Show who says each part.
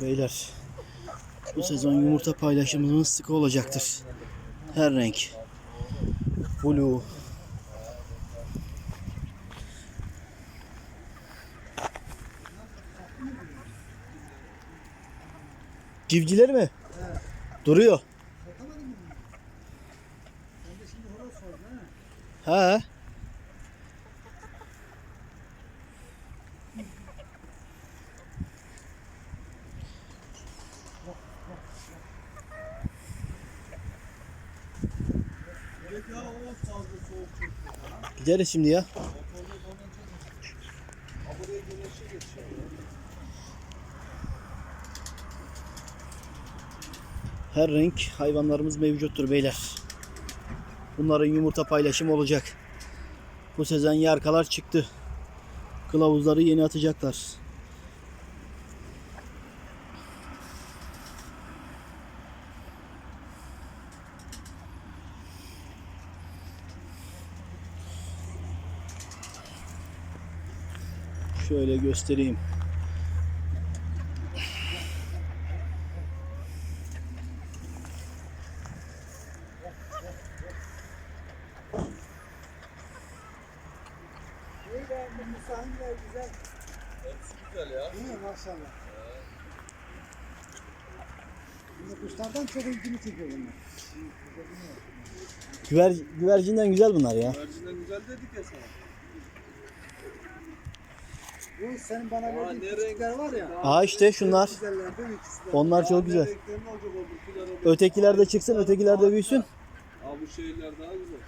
Speaker 1: Beyler bu sezon yumurta paylaşımımız sıkı olacaktır. Her renk. Blue. Civciler mi? Duruyor. He. Gideriz şimdi ya. Her renk hayvanlarımız mevcuttur beyler. Bunların yumurta paylaşımı olacak. Bu sezon yarkalar çıktı. Kılavuzları yeni atacaklar. Şöyle göstereyim.
Speaker 2: İyi beğendim bu sahneler güzel.
Speaker 3: Hepsi güzel ya.
Speaker 2: Değil mi maşallah?
Speaker 1: Güver, güvercinden güzel bunlar ya.
Speaker 3: Mercinden güzel dedik ya sana.
Speaker 2: Bu senin bana
Speaker 3: Aa,
Speaker 2: verdiğin
Speaker 3: ne
Speaker 2: küçükler var ya.
Speaker 1: Aa işte şunlar.
Speaker 2: Güzeller değil mi de?
Speaker 1: Onlar çok güzel.
Speaker 3: Ne renklerin olacak o
Speaker 1: Ötekiler de çıksın, ötekiler de büyüsün.
Speaker 3: Aa bu şeyler daha güzel.